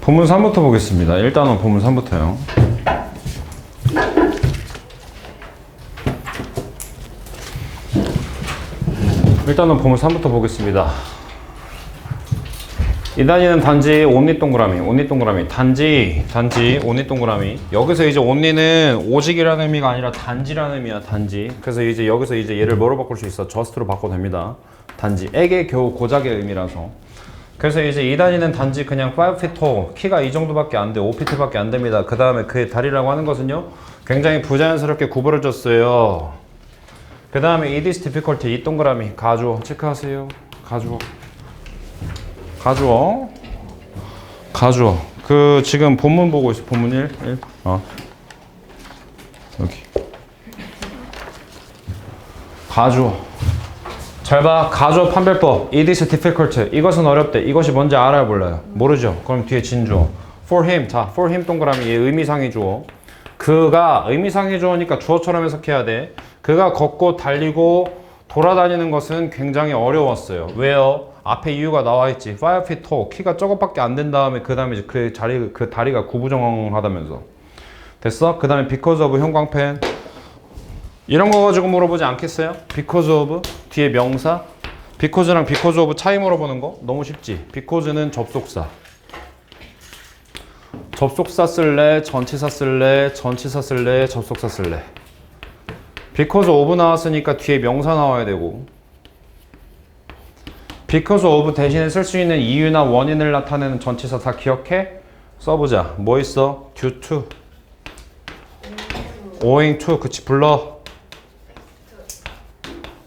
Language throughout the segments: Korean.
본문 3부터 보겠습니다. 일단은 본문 3부터요. 일단은 본문 3부터 보겠습니다. 이 단위는 단지 온리 동그라미, 온리 동그라미, 단지, 단지, 온리 동그라미. 여기서 이제 온리는 오직이라는 의미가 아니라 단지라는 의미야, 단지. 그래서 이제 여기서 이제 얘를 뭐로 바꿀 수 있어? 저스트로 바꿔도 됩니다. 단지. 에게 겨우 고작의 의미라서. 그래서 이제 이 단위는 단지 그냥 5feet tall, 키가 이 정도밖에 안 돼, 5feet밖에 안 됩니다. 그 다음에 그의 다리라고 하는 것은요, 굉장히 부자연스럽게 구부러졌어요. 그 다음에 it is difficult, 이 동그라미, 가주어, 체크하세요. 가주어. 가주어. 가주어. 그 지금 본문 보고 있어, 본문 1. 1. 어. 여기. 가주어. 잘 봐. 가주어 판별법. It is difficult. 이것은 어렵대. 이것이 뭔지 알아요, 몰라요? 모르죠. 그럼 뒤에 진 주어. For him. 자, for him 동그라미. 얘 의미상의 주어. 그가 의미상의 주어니까 주어처럼 해석해야 돼. 그가 걷고 달리고 돌아다니는 것은 굉장히 어려웠어요. 왜요? 앞에 이유가 나와 있지. 5 feet tall. 키가 저것밖에 안 된 다음에 그 다음에 그 자리 그 다리가 구부정하다면서. 됐어? 그 다음에 because of 형광펜. 이런 거 가지고 물어보지 않겠어요? because of 뒤에 명사. Because랑 because of 차이 물어보는 거 너무 쉽지. Because는 접속사. 접속사 쓸래? 전치사 쓸래? 전치사 쓸래? 접속사 쓸래? Because of 나왔으니까 뒤에 명사 나와야 되고. Because of 대신에 쓸 수 있는 이유나 원인을 나타내는 전치사 다 기억해? 써보자. 뭐 있어? due to. Owing to. 그치 불러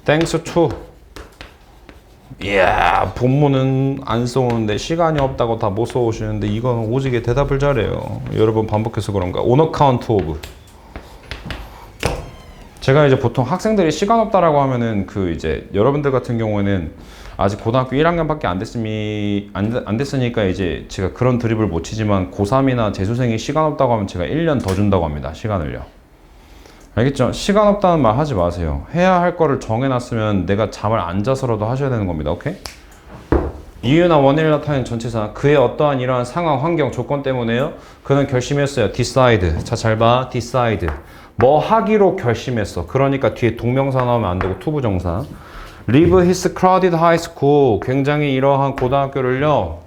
Thanks to. 이야, 본문은 안 써오는데 시간이 없다고 다 못 써오시는데 이건 오지게 대답을 잘해요. 여러분 반복해서 그런가? On account of. 제가 이제 보통 학생들이 시간 없다라고 하면은 그 이제 여러분들 같은 경우에는 아직 고등학교 1학년밖에 안 됐으니 안, 안 됐으니까 이제 제가 그런 드립을 못 치지만 고3이나 재수생이 시간 없다고 하면 제가 1년 더 준다고 합니다. 시간을요. 알겠죠? 시간 없다는 말 하지 마세요. 해야 할 거를 정해놨으면 내가 잠을 안 자서라도 하셔야 되는 겁니다. 오케이? 이유나 원인을 나타내는 전치사 그의 어떠한 이러한 상황, 환경, 조건 때문에요. 그는 결심했어요. decide. 자, 잘 봐. decide. 뭐 하기로 결심했어. 그러니까 뒤에 동명사 나오면 안 되고 투부정사. leave his crowded high school. 굉장히 이러한 고등학교를요.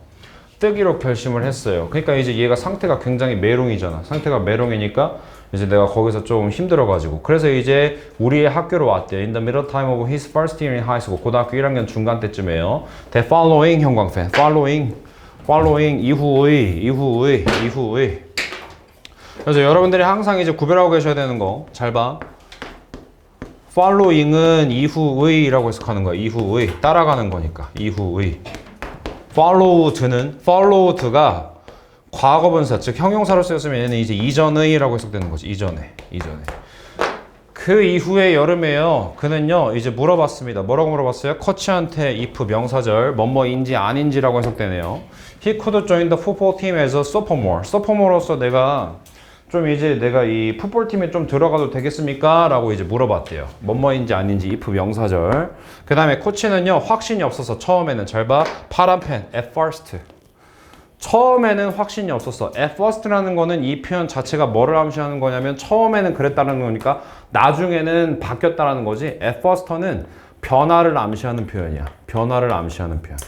뜨기로 결심을 했어요. 그러니까 이제 얘가 상태가 굉장히 메롱이잖아. 상태가 메롱이니까 이제 내가 거기서 좀 힘들어가지고 그래서 이제 우리의 학교로 왔대. In the middle time of his first year in high school. 고등학교 1학년 중간 때쯤에요. The following 형광펜. Following. Following 이후의 이후의 이후의. 그래서 여러분들이 항상 이제 구별하고 계셔야 되는 거 잘 봐. following은 이후의라고 해석하는 거야. 이후의 따라가는 거니까 이후의. followed는 followed가 과거분사 즉 형용사로 쓰였으면 얘는 이제 이전의라고 해석되는 거지 이전에 이전에 그 이후에 여름에요 그는요 이제 물어봤습니다 뭐라고 물어봤어요 커치한테 if 명사절 뭐뭐인지 아닌지라고 해석되네요 he could join the football team as a sophomore sophomore로서 내가 좀 이제 내가 이 풋볼팀에 좀 들어가도 되겠습니까? 라고 이제 물어봤대요. 뭐뭐인지 아닌지 if 명사절. 그 다음에 코치는요, 확신이 없어서 처음에는 잘 봐. 파란 펜, at first. 처음에는 확신이 없었어. at first라는 거는 이 표현 자체가 뭐를 암시하는 거냐면 처음에는 그랬다는 거니까 나중에는 바뀌었다라는 거지. at first는 변화를 암시하는 표현이야. 변화를 암시하는 표현.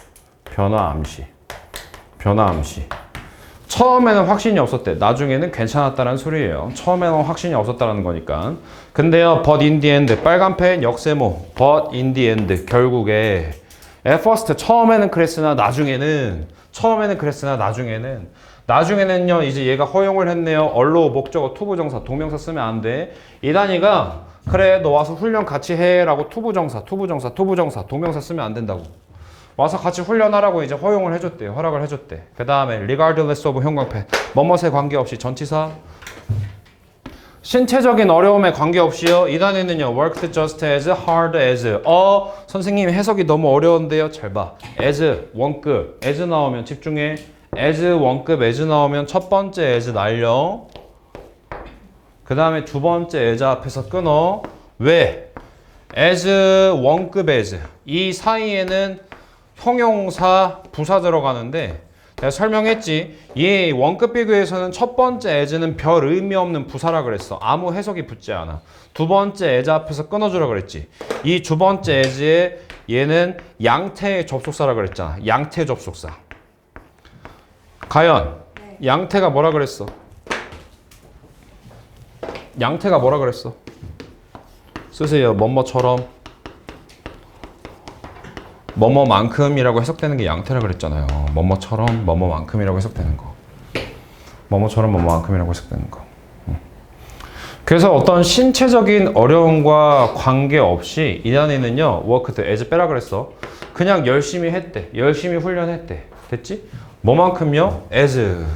변화 암시. 변화 암시. 처음에는 확신이 없었대. 나중에는 괜찮았다는 소리예요. 처음에는 확신이 없었다는 거니까. 근데요, but in the end, 빨간 펜 역세모, but in the end, 결국에 at first 처음에는 그랬으나 나중에는 처음에는 그랬으나 나중에는 나중에는요 이제 얘가 허용을 했네요. 얼로 목적어 투부정사 동명사 쓰면 안 돼. 이 단위가 그래 너 와서 훈련 같이 해라고 투부정사 투부정사 투부정사 동명사 쓰면 안 된다고. 와서 같이 훈련하라고 이제 허용을 해줬대요. 허락을 해줬대. 그 다음에 regardless of 형광펜 뭐뭇에 관계없이 전치사 신체적인 어려움에 관계없이요. 이 단에는요. worked just as hard as 어 선생님 해석이 너무 어려운데요. 잘 봐. as 원급 as 나오면 집중해. as 원급 as 나오면 첫 번째 as 날려. 그 다음에 두 번째 as 앞에서 끊어. 왜? as 원급 as 이 사이에는 형용사 부사 들어가는데 내가 설명했지. 이 원급 비교에서는 첫 번째 as는 별 의미 없는 부사라 그랬어. 아무 해석이 붙지 않아. 두 번째 as 앞에서 끊어주라 그랬지. 이 두 번째 as의 얘는 양태의 접속사라 그랬잖아. 양태 접속사. 가연, 양태가 뭐라 그랬어? 양태가 뭐라 그랬어? 쓰세요. 뭐뭐처럼 뭐뭐만큼이라고 해석되는 게 양태라 그랬잖아요. 뭐뭐처럼 뭐뭐만큼이라고 해석되는 거. 뭐뭐처럼 뭐뭐만큼이라고 해석되는 거. 음. 그래서 어떤 신체적인 어려움과 관계없이 이 단위는요. worked as 빼라 그랬어. 그냥 열심히 했대. 열심히 훈련했대. 됐지? 뭐만큼요? as.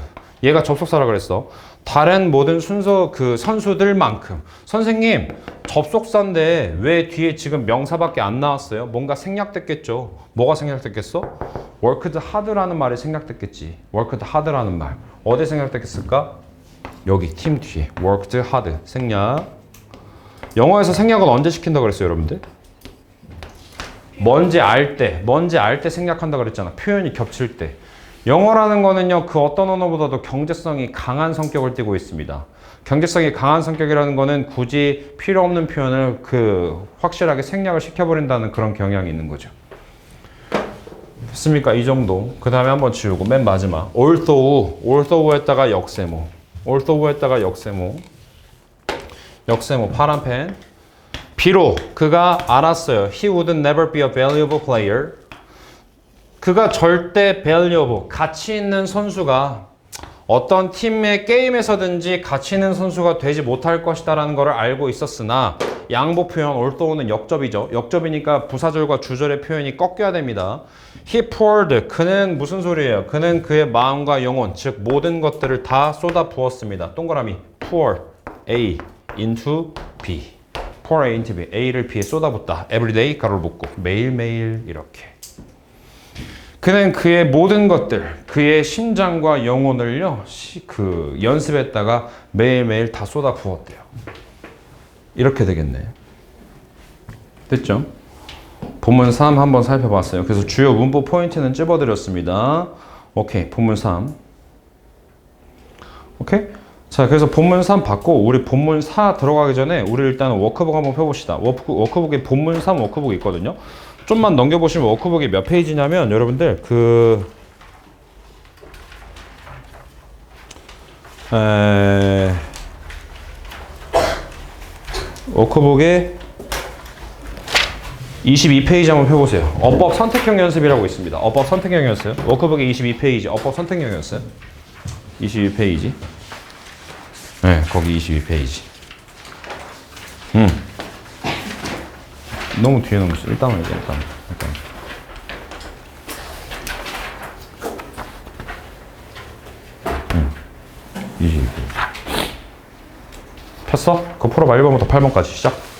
얘가 접속사라 그랬어. 다른 모든 순서 그 선수들만큼 선생님 접속사인데 왜 뒤에 지금 명사밖에 안 나왔어요? 뭔가 생략됐겠죠. 뭐가 생략됐겠어? worked hard라는 말이 생략됐겠지. worked hard라는 말 어디 생략됐겠을까? 여기 팀 뒤에 worked hard 생략. 영어에서 생략은 언제 시킨다 그랬어요, 여러분들? 뭔지 알 때, 뭔지 알 때 생략한다 그랬잖아. 표현이 겹칠 때. 영어라는 거는요, 그 어떤 언어보다도 경제성이 강한 성격을 띠고 있습니다. 경제성이 강한 성격이라는 거는 굳이 필요 없는 표현을 그 확실하게 생략을 시켜버린다는 그런 경향이 있는 거죠. 됐습니까? 이 정도. 그 다음에 한번 지우고 맨 마지막. although, although했다가 역세모. although했다가 역세모. 역세모 파란 펜. 비록 그가 알았어요. He would never be a valuable player. 그가 절대 valuable, 가치 있는 선수가 어떤 팀의 게임에서든지 가치 있는 선수가 되지 못할 것이다라는 것을 알고 있었으나 양보 표현 올도우는 역접이죠. 역접이니까 부사절과 주절의 표현이 꺾여야 됩니다. He poured 그는 무슨 소리예요? 그는 그의 마음과 영혼 즉 모든 것들을 다 쏟아 부었습니다. 동그라미 pour A into B pour A into B A를 B에 쏟아붓다. everyday 가로를 묶고 매일매일 이렇게 그는 그의 모든 것들, 그의 심장과 영혼을요, 시, 그 연습했다가 매일매일 다 쏟아 부었대요. 이렇게 되겠네. 됐죠? 본문 3 한번 살펴봤어요. 그래서 주요 문법 포인트는 찝어드렸습니다. 오케이, 본문 3. 오케이? 자, 그래서 본문 3 받고 우리 본문 4 들어가기 전에 우리 일단 워크북 한번 펴봅시다. 워크, 워크북에 본문 3 워크북 있거든요. 좀만 넘겨보시면 워크북이 몇 페이지냐면 여러분들 그 에... 워크북에 22페이지 한번 펴보세요. 어법 선택형 연습이라고 있습니다. 어법 선택형 연습. 워크북에 22페이지 어법 선택형 연습. 22페이지. 네, 거기 22페이지. 음. 너무 뒤에 넘었어. 일단은 이제 일단 일단. 응. 22. 폈어? 그거 풀어봐. 1번부터 8번까지 시작.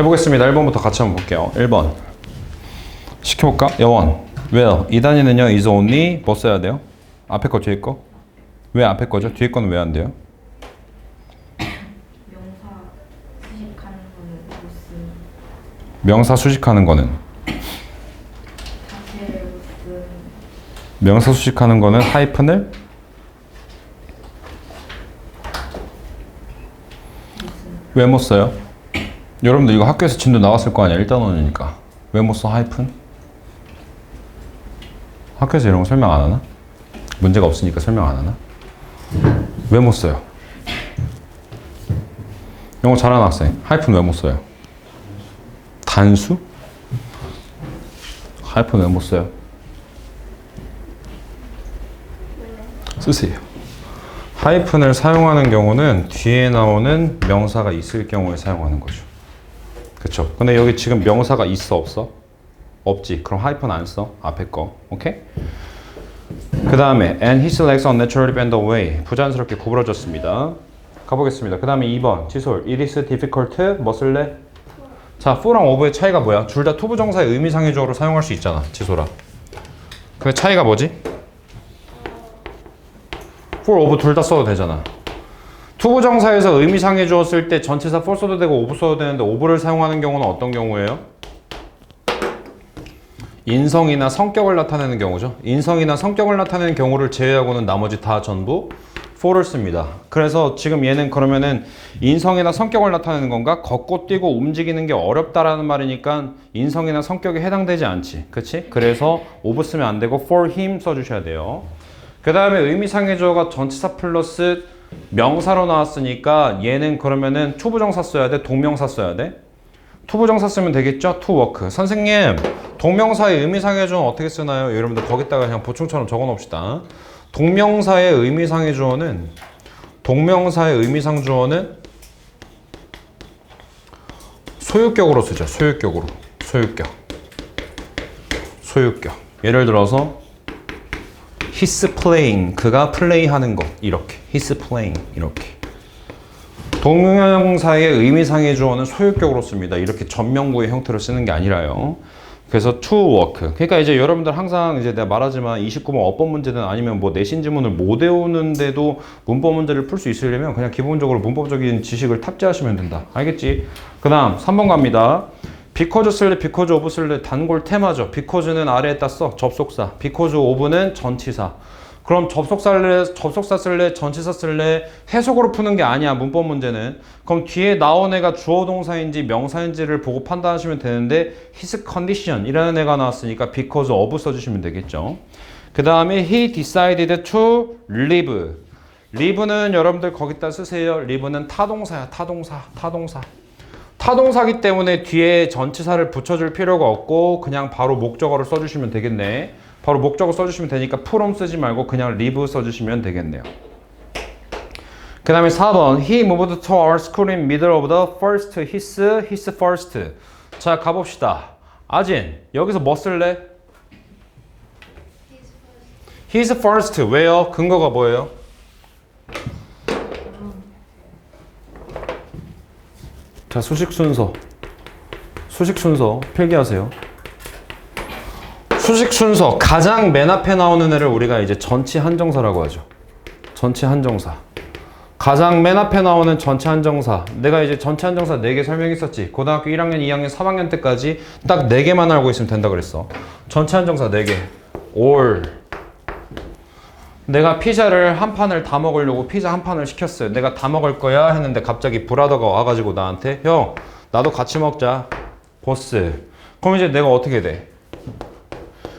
해보겠습니다. 1번부터 같이 한번 볼게요. 1번. 시켜볼까? 여원. 왜요? 이 단위는요, is only 뭐 써야 돼요? 앞에 거, 뒤에 거? 왜 앞에 거죠? 뒤에 거는 왜 안 돼요? 명사 수식하는 거는 무슨 명사 수식하는 거는 자체를 명사 수식하는 거는 하이픈을 왜 못 써요? 여러분들 이거 학교에서 진도 나왔을 거 아니야? 일단 원이니까 왜 못 써 하이픈? 학교에서 이런 거 설명 안 하나? 문제가 없으니까 설명 안 하나? 왜 못 써요? 영어 잘하는 학생 하이픈 왜 못 써요? 단수? 하이픈 왜 못 써요? 쓰세요. 하이픈을 사용하는 경우는 뒤에 나오는 명사가 있을 경우에 사용하는 거죠. 그쵸? 근데 여기 지금 명사가 있어 없어? 없지. 그럼 하이픈 안 써. 앞에 거. 오케이? 그 다음에 and his legs unnaturally bent away. 부자연스럽게 구부러졌습니다. 가보겠습니다. 그 다음에 2번 지솔 it is difficult 뭐 쓸래? 자, for랑 of의 차이가 뭐야? 둘 다 투부정사의 의미상의주어로 사용할 수 있잖아. 지솔아. 그 차이가 뭐지? for, of 둘 다 써도 되잖아. 투부정사에서 의미상해 주었을 때 전치사 for 써도 되고 of 써도 되는데 of를 사용하는 경우는 어떤 경우예요? 인성이나 성격을 나타내는 경우죠. 인성이나 성격을 나타내는 경우를 제외하고는 나머지 다 전부 for를 씁니다. 그래서 지금 얘는 그러면은 인성이나 성격을 나타내는 건가? 걷고 뛰고 움직이는 게 어렵다라는 말이니까 인성이나 성격에 해당되지 않지. 그치? 그래서 of 쓰면 안 되고 for him 써주셔야 돼요. 그 다음에 의미상의 주어가 전치사 플러스 명사로 나왔으니까 얘는 그러면은 투부정사 써야 돼? 동명사 써야 돼? 투부정사 쓰면 되겠죠? work. 선생님, 동명사의 의미상의 주어는 어떻게 쓰나요? 여러분들 거기다가 그냥 보충처럼 적어 놓읍시다. 동명사의 의미상의 주어는 동명사의 의미상 주어는 소유격으로 쓰죠. 소유격으로. 소유격. 소유격. 예를 들어서 He's playing. 그가 플레이하는 것. 이렇게. He's playing. 이렇게. 동명사의 의미상의 주어는 소유격으로 씁니다. 이렇게 전명구의 형태로 쓰는 게 아니라요. 그래서 to work. 그러니까 이제 여러분들 항상 이제 내가 말하지만 29번 어법 문제든 아니면 뭐 내신 지문을 못 외우는데도 문법 문제를 풀 수 있으려면 그냥 기본적으로 문법적인 지식을 탑재하시면 된다. 알겠지? 그 다음 3번 갑니다. Because 쓸래, because of 쓸래 단골 테마죠. because는 아래에다 써. 접속사. because of는 전치사. 그럼 접속사 쓸래, 접속사 쓸래, 전치사 쓸래 해석으로 푸는 게 아니야. 문법 문제는. 그럼 뒤에 나온 애가 주어 동사인지 명사인지를 보고 판단하시면 되는데 his condition 이라는 애가 나왔으니까 because of 써주시면 되겠죠. 그 다음에 he decided to leave. leave는 여러분들 거기다 쓰세요. leave는 타동사야. 타동사. 타동사. 타동사기 때문에 뒤에 전치사를 붙여줄 필요가 없고 그냥 바로 목적어를 써주시면 되겠네. 바로 목적어 써주시면 되니까 from 쓰지 말고 그냥 leave 써주시면 되겠네요. 그 다음에 4번 He moved to our school in middle of the first his his first 자 가봅시다. 아진 여기서 뭐 쓸래? His first 왜요? 근거가 뭐예요? 자 수식 순서 수식 순서 필기하세요. 수식 순서 가장 맨 앞에 나오는 애를 우리가 이제 전치 한정사라고 하죠. 전치 한정사. 가장 맨 앞에 나오는 전체 한정사. 내가 이제 전체 한정사 4개 설명했었지. 고등학교 1학년, 2학년, 3학년 때까지 딱 4개만 알고 있으면 된다 그랬어. 전체 한정사 4개. all. 내가 피자를 한 판을 다 먹으려고 피자 한 판을 시켰어요. 내가 다 먹을 거야 했는데 갑자기 브라더가 와가지고 나한테 형 나도 같이 먹자. 보스. 그럼 이제 내가 어떻게 돼?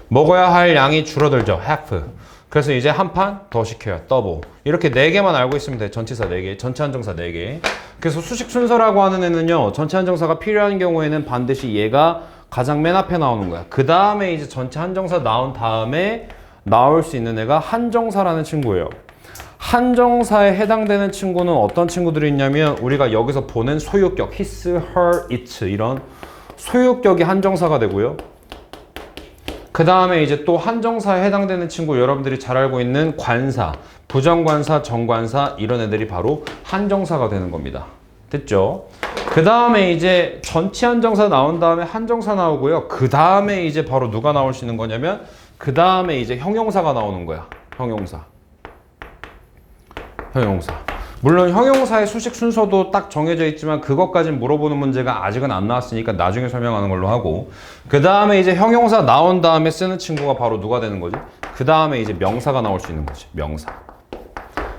먹어야 할 양이 줄어들죠. half. 그래서 이제 한 판 더 시켜요. 더블. 이렇게 네 개만 알고 있으면 돼. 전치사 네 개, 전체 한정사 네 개. 그래서 수식 순서라고 하는 애는요. 전체 한정사가 필요한 경우에는 반드시 얘가 가장 맨 앞에 나오는 거야. 그 다음에 이제 전체 한정사 나온 다음에 나올 수 있는 애가 한정사라는 친구예요. 한정사에 해당되는 친구는 어떤 친구들이 있냐면 우리가 여기서 보는 소유격 his, her, it 이런 소유격이 한정사가 되고요. 그 다음에 이제 또 한정사에 해당되는 친구 여러분들이 잘 알고 있는 관사, 부정관사, 정관사 이런 애들이 바로 한정사가 되는 겁니다. 됐죠? 그 다음에 이제 전치 한정사 나온 다음에 한정사 나오고요. 그 다음에 이제 바로 누가 나올 수 있는 거냐면 그 다음에 이제 형용사가 나오는 거야. 형용사. 형용사. 물론 형용사의 수식 순서도 딱 정해져 있지만 그것까진 물어보는 문제가 아직은 안 나왔으니까 나중에 설명하는 걸로 하고 그 다음에 이제 형용사 나온 다음에 쓰는 친구가 바로 누가 되는 거지? 그 다음에 이제 명사가 나올 수 있는 거지. 명사.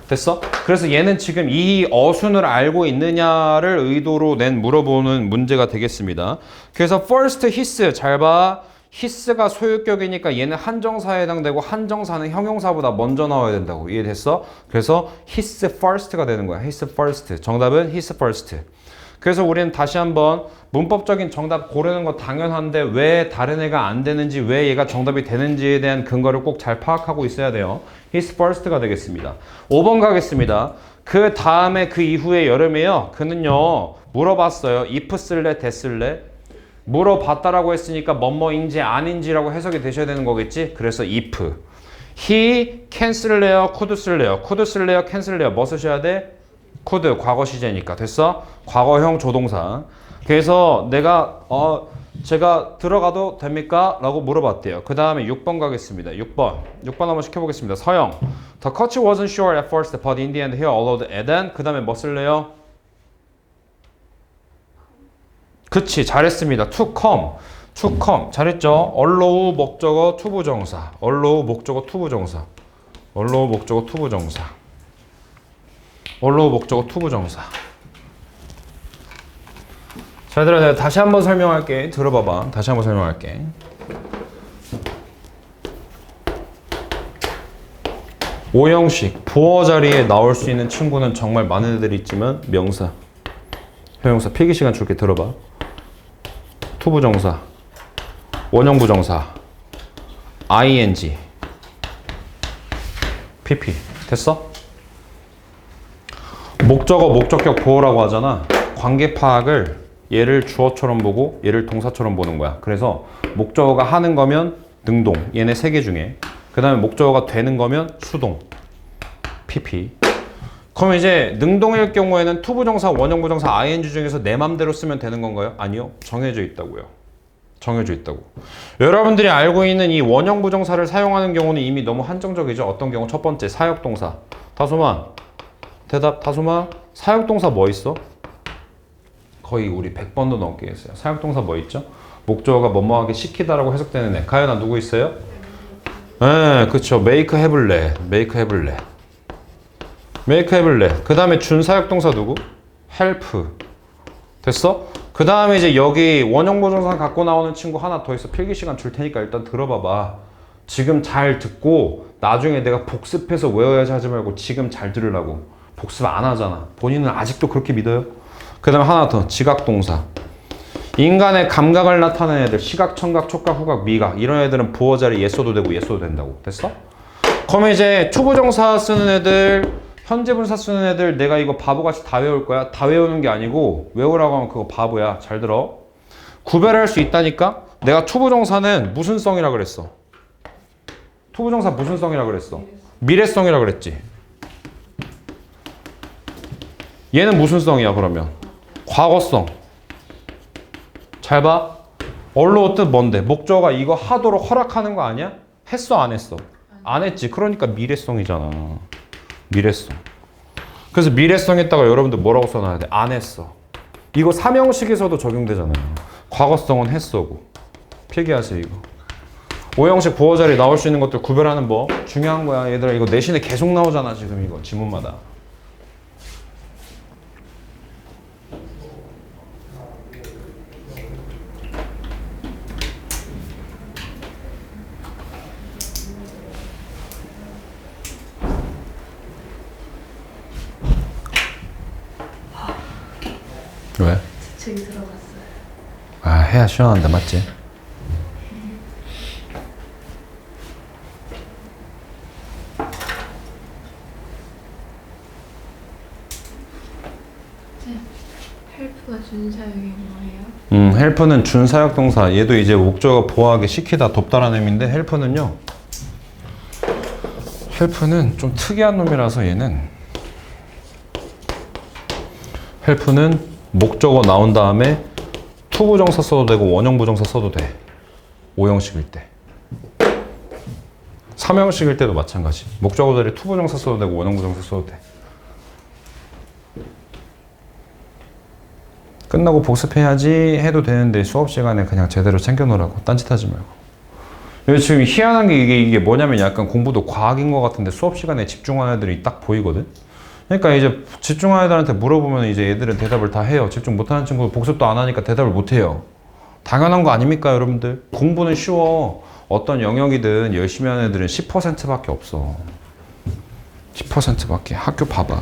됐어? 그래서 얘는 지금 이 어순을 알고 있느냐를 의도로 낸 물어보는 문제가 되겠습니다. 그래서 first his 잘 봐. His가 소유격이니까 얘는 한정사에 해당되고 한정사는 형용사보다 먼저 나와야 된다고 이해됐어? 그래서 his first가 되는 거야. his first. 정답은 his first. 그래서 우리는 다시 한번 문법적인 정답 고르는 거 당연한데 왜 다른 애가 안 되는지 왜 얘가 정답이 되는지에 대한 근거를 꼭 잘 파악하고 있어야 돼요. his first가 되겠습니다. 5번 가겠습니다. 그 다음에 그 이후에 여름에요. 그는요 물어봤어요. if 쓸래 대 쓸래? 물어봤다라고 했으니까 뭐뭐인지 아닌지라고 해석이 되셔야 되는 거겠지? 그래서 if he can 쓸래요? could 쓸래요? could 쓸래요? can 쓸래요? 뭐 쓰셔야 돼? could 과거 시제니까 됐어? 과거형 조동사 그래서 내가 어 제가 들어가도 됩니까? 라고 물어봤대요 그 다음에 6번 가겠습니다 6번 6번 한번 시켜보겠습니다 서영 The coach wasn't sure at first but in the end he allowed Eden 그 다음에 뭐 쓸래요? 그치 잘했습니다. to come 잘했죠? allow 목적어 투부 정사. allow 목적어 투부 정사. allow 목적어 투부 정사. allow 목적어 투부 정사. 잘 들어 내가 다시 한번 설명할게. 들어봐봐. 다시 한번 설명할게. 오형식. 부어 자리에 나올 수 있는 친구는 정말 많은 애들이 있지만 명사. 형용사 필기 시간 줄게. 들어봐 투부정사, 원형부정사, ing, pp 됐어? 목적어, 목적격 보호라고 하잖아. 관계 파악을 얘를 주어처럼 보고 얘를 동사처럼 보는 거야. 그래서 목적어가 하는 거면 능동, 얘네 세 개 중에. 그 다음에 목적어가 되는 거면 수동, pp. 그럼 이제 능동일 경우에는 투부정사, 원형부정사, ing 중에서 내 맘대로 쓰면 되는 건가요? 아니요. 정해져 있다고요. 정해져 있다고. 여러분들이 알고 있는 이 원형부정사를 사용하는 경우는 이미 너무 한정적이죠. 어떤 경우? 첫 번째, 사역동사. 다소만. 대답, 다소만. 사역동사 뭐 있어? 거의 우리 100번도 넘게 했어요. 사역동사 뭐 있죠? 목적어가 뭐뭐하게 시키다라고 해석되는 애. 가연아 누구 있어요? 네, 그쵸. let. make, have, let. Make, let. 그 다음에 준사역동사 누구? help. 됐어? 그 다음에 이제 여기 원형부정사 갖고 나오는 친구 하나 더 있어. 필기 시간 줄 테니까 일단 들어봐봐. 지금 잘 듣고 나중에 내가 복습해서 외워야지 하지 말고 지금 잘 들으라고. 복습 안 하잖아. 본인은 아직도 그렇게 믿어요? 그 다음에 하나 더. 지각동사. 인간의 감각을 나타내는 애들. 시각, 청각, 촉각, 후각, 미각. 이런 애들은 부어 자리 예써도 되고 예써도 된다고. 됐어? 그러면 이제 초부정사 쓰는 애들, 현재 분사 쓰는 애들 내가 이거 바보같이 다 외울 거야? 다 외우는 게 아니고 외우라고 하면 그거 바보야. 잘 들어. 구별할 수 있다니까? 내가 초부정사는 무슨 성이라 그랬어? 초부정사 무슨 성이라 그랬어? 미래성이라 그랬지. 얘는 무슨 성이야 그러면? 과거성. 잘 봐. 언로 뜻 뭔데? 목적어가 이거 하도록 허락하는 거 아니야? 했어 안 했어? 안 했지. 그러니까 미래성이잖아. 미래성. 그래서 미래성에다가 여러분들 뭐라고 써놔야 돼? 안 했어. 이거 삼형식에서도 적용되잖아요. 과거성은 했어고. 필기하세요 이거. 오형식 부어 자리 나올 수 있는 것들 구별하는 법 중요한 거야. 얘들아 이거 내신에 계속 나오잖아 지금 이거 지문마다. 왜? 책이 들어갔어요. 아 해야 시원한데 맞지? 헬프가 준사역인 거예요? 음, 헬프는 준사역 동사. 얘도 이제 목적어 보호하게 시키다 돕다라는 의미인데 헬프는요. 헬프는 좀 특이한 놈이라서 얘는 헬프는 목적어 나온 다음에 투부정사 써도 되고 원형 부정사 써도 돼. 5형식일 때. 3형식일 때도 마찬가지. 목적어들이 투부정사 써도 되고 원형 부정사 써도 돼. 끝나고 복습해야지 해도 되는데 수업 시간에 그냥 제대로 챙겨놓으라고 딴짓하지 말고. 지금 희한한 게 이게, 이게 뭐냐면 약간 공부도 과학인 것 같은데 수업 시간에 집중하는 애들이 딱 보이거든. 그러니까 이제 집중하는 애들한테 물어보면 이제 애들은 대답을 다 해요. 집중 못하는 친구 복습도 안 하니까 대답을 못 해요. 당연한 거 아닙니까, 여러분들? 공부는 쉬워. 어떤 영역이든 열심히 하는 애들은 10%밖에 없어. 10%밖에. 학교 봐봐.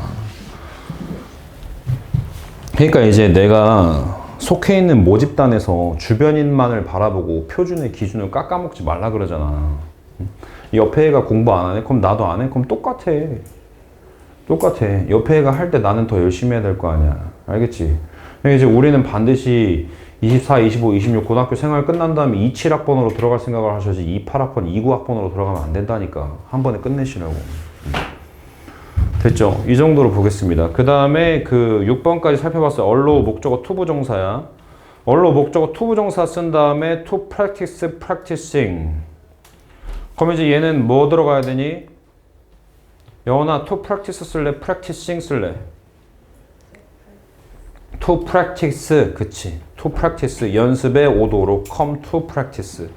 그러니까 이제 내가 속해 있는 모집단에서 주변인만을 바라보고 표준의 기준을 깎아먹지 말라 그러잖아. 옆에 애가 공부 안 하네? 그럼 나도 안 해? 그럼 똑같아. 똑같아. 옆에 애가 할 때 나는 더 열심히 해야 될 거 아니야. 알겠지? 그러니까 이제 우리는 반드시 24, 25, 26 고등학교 생활 끝난 다음에 27학번으로 들어갈 생각을 하셔야지 28학번, 29학번으로 들어가면 안 된다니까. 한 번에 끝내시라고. 됐죠? 이 정도로 보겠습니다. 그 다음에 그 6번까지 살펴봤어요. 언로 목적어 투부 정사야. 언로 목적어 투부 정사 쓴 다음에 to practice, practicing. 그럼 이제 얘는 뭐 들어가야 되니? 영어나 to practice 쓸래? practicing 쓸래? to practice, 그치. to practice, 연습에 오도록 come to practice.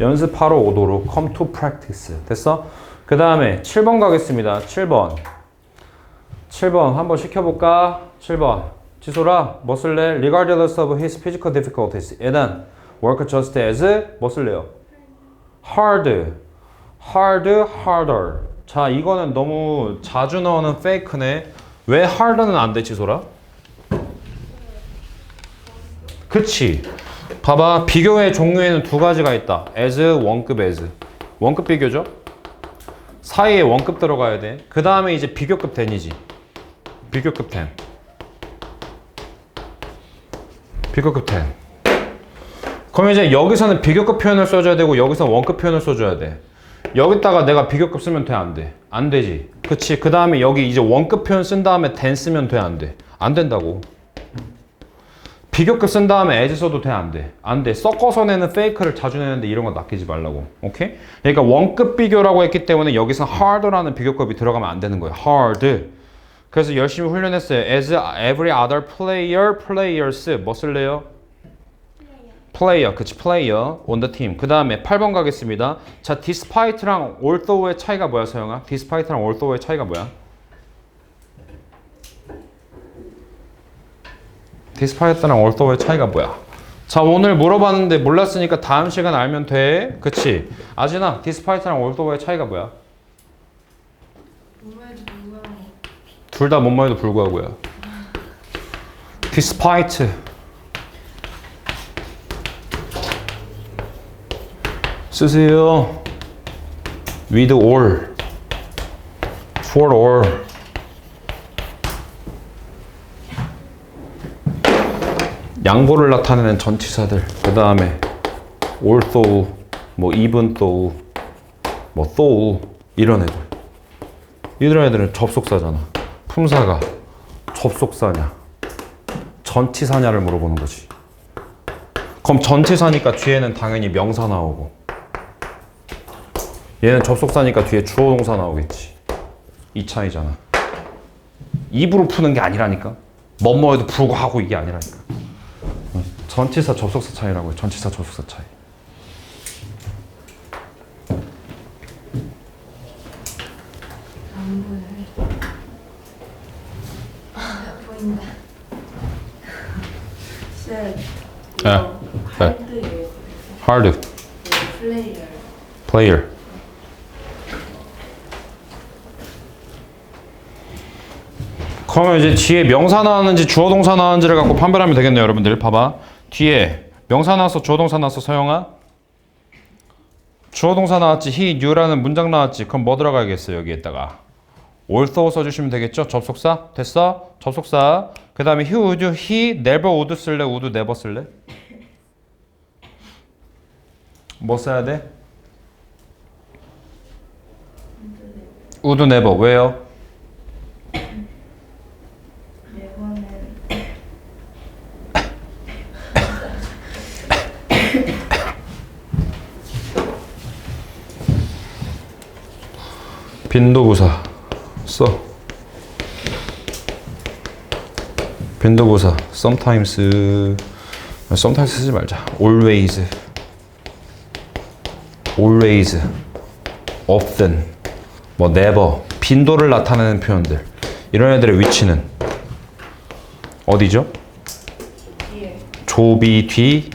연습하러 오도록 come to practice. 됐어? 그 다음에 7번 가겠습니다. 7번. 7번 한번 시켜볼까? 7번 지소라 뭐 쓸래? Regardless of his physical difficulties 일단 work just as 뭐 쓸래요? hard hard harder 자 이거는 너무 자주 나오는 fake네 왜 hard는 안돼 지소라? 그치 봐봐 비교의 종류에는 두 가지가 있다 as 원급 as 원급 비교죠? 사이에 원급 들어가야 돼. 그 다음에 이제 비교급 된이지. 비교급 된. 비교급 된. 그럼 이제 여기서는 비교급 표현을 써줘야 되고 여기서 원급 표현을 써줘야 돼. 여기다가 내가 비교급 쓰면 돼, 안 돼? 안 되지. 그치. 그 다음에 여기 이제 원급 표현 쓴 다음에 된 쓰면 돼, 안 돼? 안 된다고. 비교급 쓴 다음에 as 써도 돼, 안 돼? 안 돼. 섞어서 내는 페이크를 자주 내는데 이런 거 낚이지 말라고. 오케이? 그러니까 원급 비교라고 했기 때문에 여기서 hard라는 비교급이 들어가면 안 되는 거예요. hard. 그래서 열심히 훈련했어요. as every other player, players. 뭐 쓸래요? Player. 그치, on the team. 그 다음에 8번 가겠습니다. 자, despite랑 although의 차이가 뭐야, 서영아? despite랑 although의 차이가 뭐야? despite랑 although의 차이가 뭐야? 자 오늘 물어봤는데 몰랐으니까 다음 시간 알면 돼 그치? 아진아 despite랑 although의 차이가 뭐야? 둘 다 뭔 말에도 불구하고요 despite 쓰세요. With or for or 양보를 나타내는 전치사들. 그 다음에 although 뭐 even though 뭐 though 이런 애들. 이런 애들은 접속사잖아. 품사가 접속사냐? 전치사냐를 물어보는 거지. 그럼 전치사니까 뒤에는 당연히 명사 나오고 얘는 접속사니까 뒤에 주어 동사 나오겠지 이 차이잖아 입으로 푸는 게 아니라니까 뭐뭐에도 불구하고 이게 아니라니까 전치사 접속사 차이라고요. 전치사 접속사 차이. 안 보여요. 아, 보인다. 셋. 네. 하드예요. hard 플레이어. 그러면 이제 뒤에 명사 나왔는지 주어 동사 나왔는지를 갖고 판별하면 되겠네요, 여러분들. 봐봐. 뒤에 명사 나왔어, 주어 동사 나왔어, 서영아? 주어 동사 나왔지, he, you라는 문장 나왔지. 그럼 뭐 들어가야겠어요, 여기에다가? although 써주시면 되겠죠? 접속사 됐어? 접속사 그 다음에 he would, he never would 쓸래? would never 쓸래? 뭐 써야 돼? would never 왜요? 네번은 빈도부사. 써. 빈도부사. sometimes. sometimes 쓰지 말자. always. always. often. 뭐 never. 빈도를 나타내는 표현들. 이런 애들의 위치는 어디죠? 조비 뒤,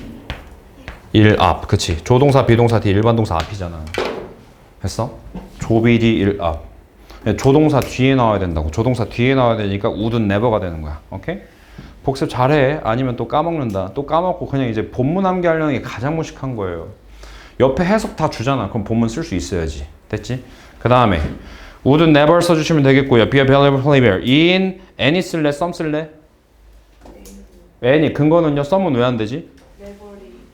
일 앞. 그치. 조동사, 비동사 뒤, 일반 동사 앞이잖아. 했어? 조비 뒤, 일 앞. 예, 조동사 뒤에 나와야 된다고. 조동사 뒤에 나와야 되니까 우든 네버가 되는 거야. 오케이? 복습 잘해. 아니면 또 까먹는다. 또 까먹고 그냥 이제 본문 암기하려는 게 가장 무식한 거예요. 옆에 해석 다 주잖아. 그럼 본문 쓸 수 있어야지. 됐지? 그 다음에 would 써주시면 되겠고요. be available anywhere. in any 쓸래? some 쓸래? any 근거는요. some은 왜 안 되지?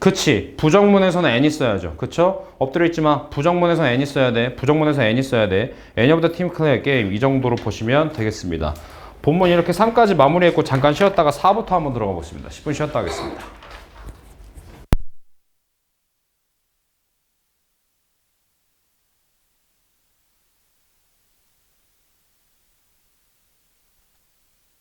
그치. 부정문에서는 any 써야죠. 그쵸? 엎드려 있지만 부정문에서는 any 써야 돼. 부정문에서 any 써야 돼. Any of the team 이 정도로 보시면 되겠습니다. 본문 이렇게 3까지 마무리했고 잠깐 쉬었다가 4부터 한번 들어가 보겠습니다. 10분 쉬었다 하겠습니다